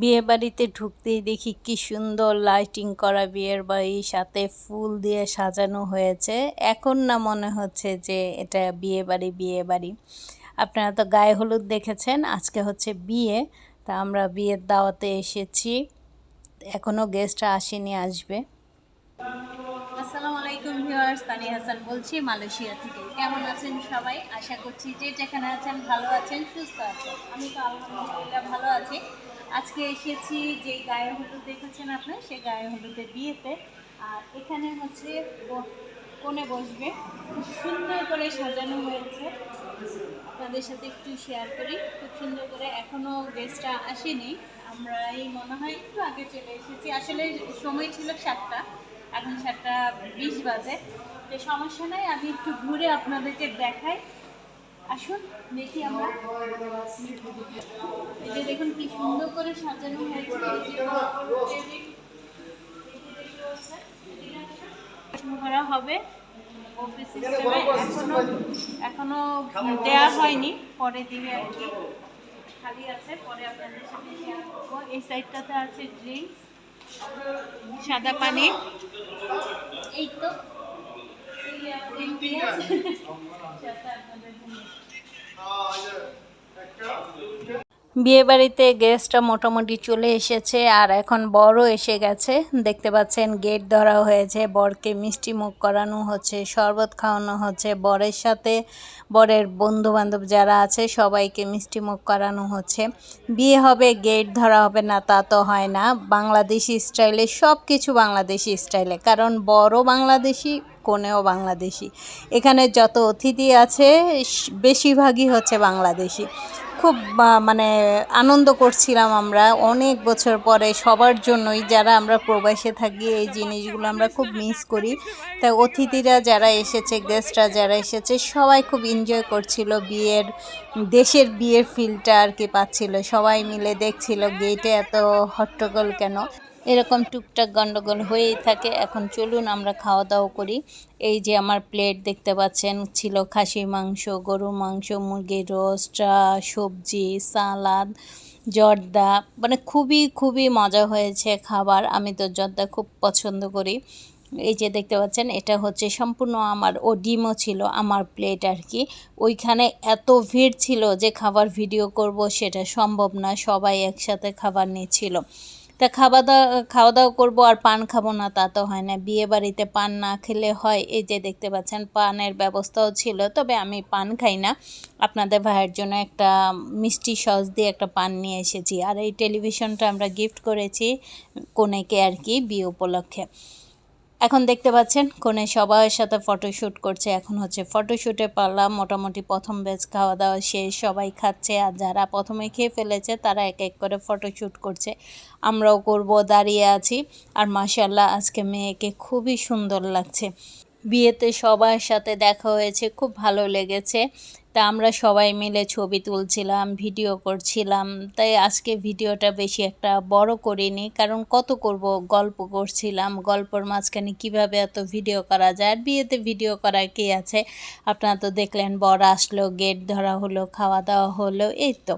বিয়ে বাড়িতে ঢুকতেই দেখি কি সুন্দর লাইটিং করা বিয়ের বাড়ি, সাথে ফুল দিয়ে সাজানো হয়েছে। এখন না মনে হচ্ছে যে এটা বিয়ে বাড়ি বিয়ে বাড়ি আপনারা তো গায়ে হলুদ দেখেছেন, আজকে হচ্ছে বিয়ে, তা আমরা বিয়ের দাওয়াতে এসেছি। এখনও গেস্টরা আসেনি, আসবে। সবাই? আশা করছি আমি তো আলহামদুলিল্লাহ ভালো আছি। আজকে এসেছি যে গায়ে হলুদ দেখেছেন আপনার সেই গায়ে হলুদের বিয়েতে। আর এখানে হচ্ছে কোণে বসবে? খুব সুন্দর করে সাজানো হয়েছে। আপনাদের সাথে একটু শেয়ার করি। খুব সুন্দর করে এখনও গেস্টটা আসেনি। আমরা এই মনে হয় একটু আগে চলে এসেছি। আসলে সময় ছিল সাতটা, এখন সাতটা বিশ বাজে। তো সমস্যা নাই, আমি একটু ঘুরে আপনাদেরকে দেখাই। আসুন, দেখি আমরা। এই যে দেখুন কি সুন্দর করে সাজানো হয়েছে। করা হবে অফিস সিস্টেমে এখনও এখনও দেয়া হয়নি। পরে দিবে আর কি খালি আছে। পরে আপনাদের সাথে শেয়ার এই সাইডটাতে আছে ড্রিঙ্কস সাদা পানি। এই তো। এই আমাদের পেঁয়াজ। সাথে আপনাদের জন্য। বিয়ে বাড়িতে গেস্টরা মোটামুটি চলে এসেছে আর এখন বড় এসে গেছে দেখতে পাচ্ছেন, গেট ধরা হয়েছে, বরকে মিষ্টি মুখ করানো হচ্ছে, শরবত খাওয়ানো হচ্ছে, বরের সাথে বরের বন্ধু বান্ধব যারা আছে, সবাইকে মিষ্টি মুখ করানো হচ্ছে বিয়ে হবে, গেট ধরা হবে না, তা তো হয় না বাংলাদেশি স্টাইলে সব কিছু বাংলাদেশি স্টাইলে কারণ বড় বাংলাদেশি কোনেও বাংলাদেশি। এখানে যত অতিথি আছে বেশিরভাগই হচ্ছে বাংলাদেশি। খুব মানে আনন্দ করছিলাম আমরা। অনেক বছর পরে সবার জন্যই যারা আমরা প্রবাসে থাকি, এই জিনিসগুলো আমরা খুব মিস করি। তাই অতিথিরা যারা এসেছে গেস্টরা যারা এসেছে, সবাই খুব এনজয় করছিল। বিয়ের, দেশের বিয়ের ফিলটা আর কি পাচ্ছিল। সবাই মিলে দেখছিল গেটে এত হট্টগোল কেন? এরকম টুকটাক গন্ডগোল হয়েই থাকে। এখন চলুন আমরা খাওয়া দাওয়া করি। এই যে আমার প্লেট দেখতে পাচ্ছেন, ছিল খাসি মাংস গরু মাংস, মুরগির রোস্ট সবজি সালাদ জর্দা। মানে খুবই খুবই মজা হয়েছে খাবার। আমি তো জর্দা খুব পছন্দ করি। এই যে দেখতে পাচ্ছেন, এটা হচ্ছে সম্পূর্ণ আমার ও ডিমও ছিল আমার প্লেট আর কি। ওইখানে এত ভিড় ছিল যে খাবার ভিডিও করব সেটা সম্ভব না, সবাই একসাথে খাবার নিচ্ছিল। তা খাওয়া দাওয়া খাওয়া দাওয়া করব আর পান খাব না, তা তো হয় না। বিয়ে বাড়িতে পান না খেলে হয়, এই যে দেখতে পাচ্ছেন পানের ব্যবস্থাও ছিল, তবে আমি পান খাই না। আপনাদের ভাইয়ের জন্য একটা মিষ্টি সস দিয়ে একটা পান নিয়ে এসেছি। আর এই টেলিভিশনটা আমরা গিফট করেছি কনেকে আর কি, বিয়ে উপলক্ষে। এখন দেখতে পাচ্ছেন কোনে সবার সাথে ফটোশ্যুট করছে। এখন হচ্ছে ফটোশ্যুটে পারলাম, মোটামুটি প্রথম ব্যাচ খাওয়া দাওয়া শেষ, সবাই খাচ্ছে। আর যারা প্রথমে খেয়ে ফেলেছে, তারা এক এক করে ফটোশ্যুট করছে। আমরাও করব, দাঁড়িয়ে আছি। আর মাশাল্লাহ আজকে মেয়েকে খুবই সুন্দর লাগছে। বিয়েতে সবার সাথে দেখা হয়েছে, খুব ভালো লেগেছে। তা আমরা সবাই মিলে ছবি তুলছিলাম, ভিডিও করছিলাম। তাই আজকে ভিডিওটা বেশি একটা বড় করিনি, কারণ কত করব? গল্প করছিলাম, গল্পর মাঝখানে কীভাবে এত ভিডিও করা যায়, আর বিয়েতে ভিডিও করার কি আছে? আপনারা তো দেখলেন, বর আসলো, গেট ধরা হলো, খাওয়া দাওয়া হলো, এই তো।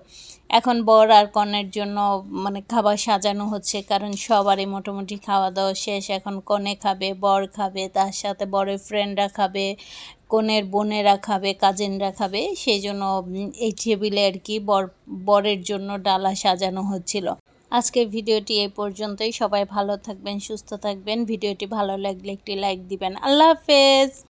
এখন বর আর কনের জন্য মানে খাবার সাজানো হচ্ছে, কারণ সবারই মোটামুটি খাওয়া দাওয়া শেষ, এখন কনে খাবে, বর খাবে, তার সাথে বরের ফ্রেন্ডরা খাবে কনের বোনেরা খাবে কাজিনরা খাবে সেই জন্য এই টেবিলে আর কি বর, বরের জন্য ডালা সাজানো হচ্ছিল। আজকের ভিডিওটি এই পর্যন্তই। সবাই ভালো থাকবেন, সুস্থ থাকবেন। ভিডিওটি ভালো লাগলে একটি লাইক দিবেন। আল্লাহ হাফেজ!